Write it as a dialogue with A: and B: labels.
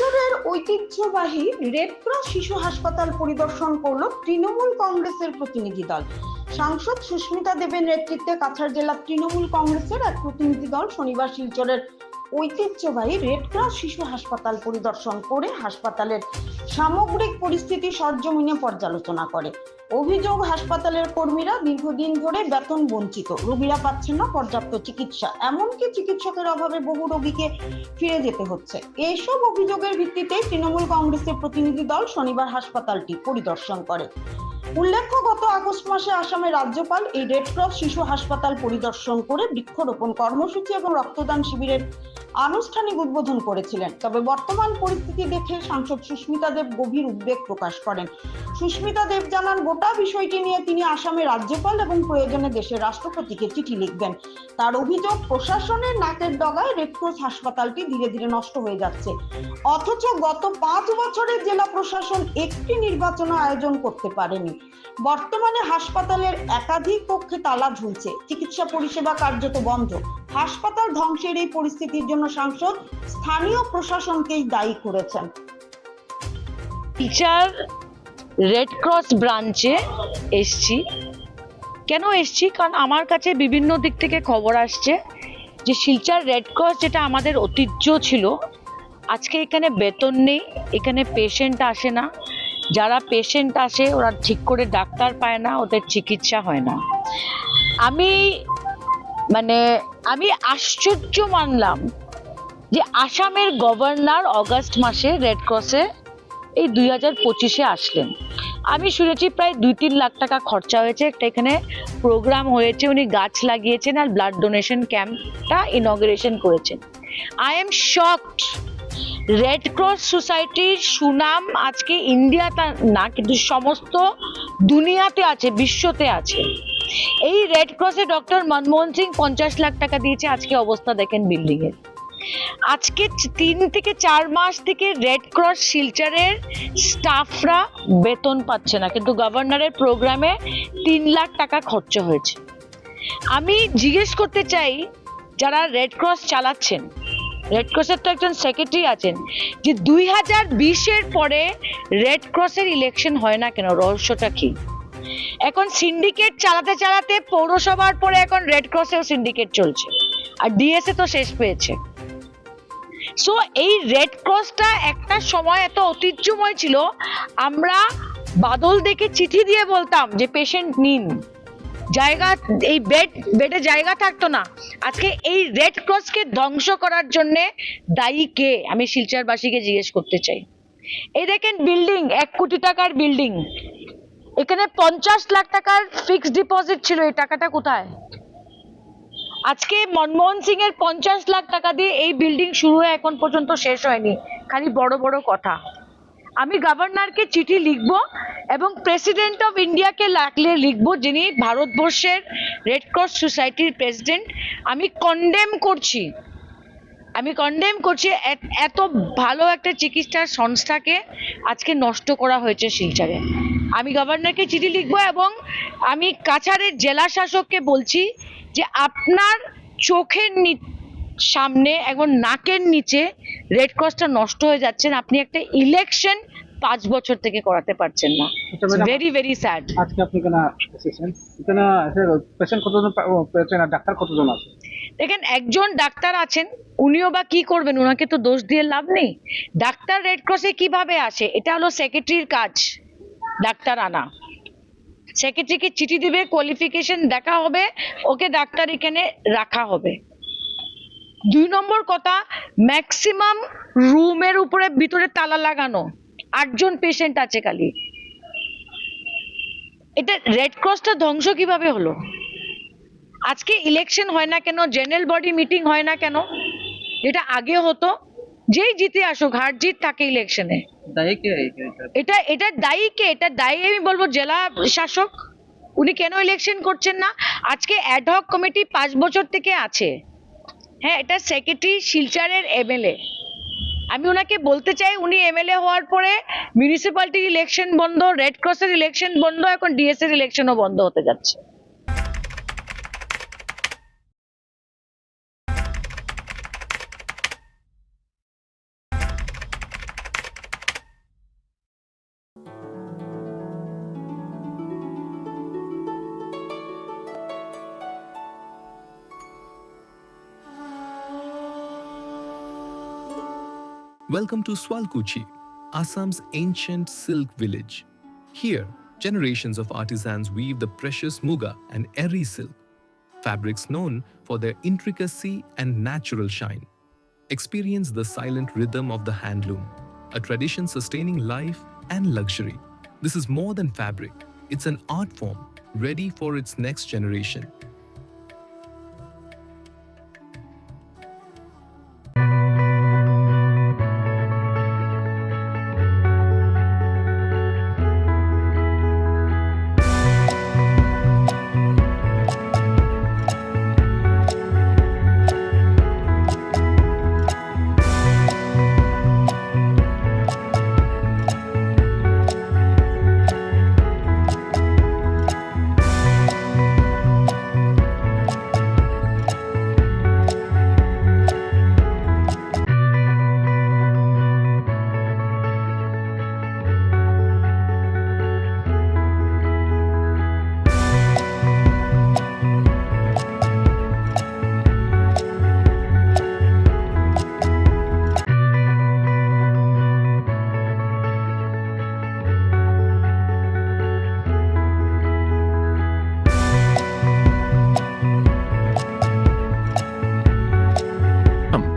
A: শিলচরের ঐতিহ্যবাহী রেডক্রস শিশু হাসপাতাল পরিদর্শন করল তৃণমূল কংগ্রেসের প্রতিনিধি দল। সাংসদ সুস্মিতা দেবের নেতৃত্বে কাছাড় জেলা তৃণমূল কংগ্রেসের এক প্রতিনিধি দল শনিবার শিলচরের ঐতিহ্যবাহী রেডক্রস শিশু হাসপাতাল পরিদর্শন করে হাসপাতালের সামগ্রিক পরিস্থিতি সরজমিনে পর্যালোচনা করে। অভিযোগ, হাসপাতালের কর্মীরা দীর্ঘদিন ধরে বেতন বঞ্চিত। রোগীরা পাচ্ছেন না পর্যাপ্ত চিকিৎসা। এমনকি চিকিৎসকের অভাবে বহু রোগীকে ফিরে যেতে হচ্ছে। এইসব অভিযোগের ভিত্তিতে তৃণমূল কংগ্রেসের প্রতিনিধি দল শনিবার হাসপাতালটি পরিদর্শন করে। উল্লেখ্য, গত আগস্ট মাসে আসামের রাজ্যপাল এই রেড ক্রস শিশু হাসপাতাল পরিদর্শন করে বৃক্ষরোপণ কর্মসূচি এবং রক্তদান শিবিরের আনুষ্ঠানিক উদ্বোধন করেছিলেন। তবে বর্তমান পরিস্থিতি দেখে সাংসদ সুস্মিতা দেব গভীর উদ্বেগ প্রকাশ করেন। সুস্মিতা দেব জানান, গোটা বিষয়টি নিয়ে তিনি আসামের রাজ্যপাল এবং প্রয়োজনে দেশের রাষ্ট্রপতিকে চিঠি লিখবেন। তার অভিযোগ, প্রশাসনের নাকের ডগায় রেড ক্রস হাসপাতালটি ধীরে ধীরে নষ্ট হয়ে যাচ্ছে। অথচ গত পাঁচ বছরে জেলা প্রশাসন একটি নির্বাচন আয়োজন করতে পারেনি। বর্তমানে হাসপাতালের একাধিক কক্ষে তালা ঝুলছে। চিকিৎসা পরিষেবা কার্যত বন্ধ। হাসপাতাল ধ্বংসের এই পরিস্থিতির জন্য সাংসদ স্থানীয় প্রশাসনকেই দায়ী করেছেন।
B: টিচার রেড ক্রস ব্রাঞ্চে এসছি। কেন এসছি? কারণ আমার কাছে বিভিন্ন দিক থেকে খবর আসছে যে শিলচার রেড ক্রস যেটা আমাদের ঐতিহ্য ছিল, আজকে এখানে বেতন নেই, এখানে পেশেন্ট আসে না। যারা পেশেন্ট আসে, ওরা ঠিক করে ডাক্তার পায় না, ওদের চিকিৎসা হয় না। আমি মানে আমি আশ্চর্য মানলাম যে আসামের গভর্নর অগস্ট মাসে রেড ক্রসে এই দুই হাজার পঁচিশে আসলেন। আমি শুনেছি প্রায় দুই তিন লাখ টাকা খরচা হয়েছে। একটা এখানে প্রোগ্রাম হয়েছে, উনি গাছ লাগিয়েছেন আর ব্লাড ডোনেশন ক্যাম্পটা ইনগ্রেশন করেছেন। I am shocked Red Cross সোসাইটির সুনাম আজকে ইন্ডিয়াতে না, কিন্তু সমস্ত দুনিয়াতে আছে, বিশ্বতে আছে। এই রেড ক্রসে ডক্টর মনমোহন সিং পঞ্চাশ লাখ টাকা দিয়েছে, আজকে অবস্থা দেখেন বিল্ডিং এর। আজকে তিন থেকে চার মাস থেকে রেড ক্রস শিলচরের স্টাফরা বেতন পাচ্ছে না, কিন্তু গভর্নরের প্রোগ্রামে তিন লাখ টাকা খরচ হয়েছে। আমি জিজ্ঞেস করতে চাই, যারা রেড ক্রস চালাচ্ছেন রেড ক্রসের তো একজন সেক্রেটারি আছেন, যে দুই হাজার বিশের পরে রেড ক্রসের ইলেকশন হয় না কেন? রহস্যটা কি? এখন সিন্ডিকেট চালাতে চালাতে পৌরসভার পরে এখন রেড ক্রসেও সিন্ডিকেট চলছে। আর ডিএসএ তো শেষ পেয়েছে। সো এই রেড ক্রসটা একটা সময় এত ঐতিহ্যময় ছিল, আমরা বাদল দেখে চিঠি দিয়ে বলতাম যে পেশেন্ট নিন। জায়গা, এই বেড বেডে জায়গা থাকতো না। আজকে এই রেড ক্রসকে ধ্বংস করার জন্য দায়ী কে? আমি শিলচরবাসীকে জিজ্ঞেস করতে চাই। এই দেখেন বিল্ডিং এক কোটি টাকার বিল্ডিং এখানে পঞ্চাশ লাখ টাকার ফিক্সড ডিপোজিট ছিল, এই টাকাটা কোথায়? আজকে মনমোহন সিং এর পঞ্চাশ লাখ টাকা দিয়ে এই বিল্ডিং শুরু হয়ে এখন পর্যন্ত শেষ হয়নি। খালি বড় বড় কথা। আমি গভর্নরকে চিঠি লিখব এবং প্রেসিডেন্ট অফ ইন্ডিয়াকে লাগলে লিখব, যিনি ভারতবর্ষের রেড ক্রস সোসাইটির প্রেসিডেন্ট আমি কন্ডেম করছি। আমি কন্ডেম করছি এত- ভালো একটা চিকিৎসার সংস্থাকে আজকে নষ্ট করা হয়েছে শিলচরে আমি গভর্নরকে চিঠি লিখব এবং আমি কাছাড়ের জেলা শাসককে বলছি যে আপনার চোখের নি- সামনে এবং নাকের নিচে রেড ক্রসটা নষ্ট হয়ে যাচ্ছেন আপনি একটা ইলেকশন পাঁচ বছর থেকে করাতে পারছেন না। ভেরি ভেরি স্যাড
C: আজকে আপনি কেন এসেছেন? এখানে পেশেন্ট কতজন পা- ও, আর ডাক্তার কতজন আছে?
B: দেখেন একজন ডাক্তার আছেন উনিও বা কি করবেন? ওনাকে তো দোষ দিয়ে লাভ নেই। ডাক্তার রেড ক্রসে কীভাবে আসে? এটা হলো সেক্রেটারির কাজ। ডাক্তার আনা। সেক্রেটারিকে চিঠি দিবে কোয়ালিফিকেশন দেখা হবে, ওকে ডাক্তার এখানে রাখা হবে। দুই নম্বর কথা ম্যাক্সিমাম রুমের উপরে ভিতরে তালা লাগানো। আটজন পেশেন্ট আছে খালি। এটা রেড ক্রসটা ধ্বংস কীভাবে হলো? আজকে ইলেকশন হয় না কেন? জেনারেল বডি মিটিং হয় না কেন? যেটা আগে হতো। যেই জিতে আসুক, হার জিত থাকে ইলেকশনে এটা এটা দায়ী কে? এটা দায়ী আমি বলব জেলা শাসক। উনি কেন ইলেকশন করছেন না? আজকে অ্যাডহক কমিটি পাঁচ বছর থেকে আছে। হ্যাঁ এটা সেক্রেটারি শিলচরের এমএলএ আমি ওনাকে বলতে চাই, উনি এমএলএ হওয়ার পরে মিউনিসিপ্যালিটির ইলেকশন বন্ধ রেড ক্রসের ইলেকশন বন্ধ, এখন ডিএস এর ইলেকশনও বন্ধ হতে যাচ্ছে।
D: Welcome to Swalkuchi, Assam's ancient silk village. Here, generations of artisans weave the precious muga and eri silk, fabrics known for their intricacy and natural shine. Experience the silent rhythm of the handloom, a tradition sustaining life and luxury. This is more than fabric, it's an art form ready for its next generation.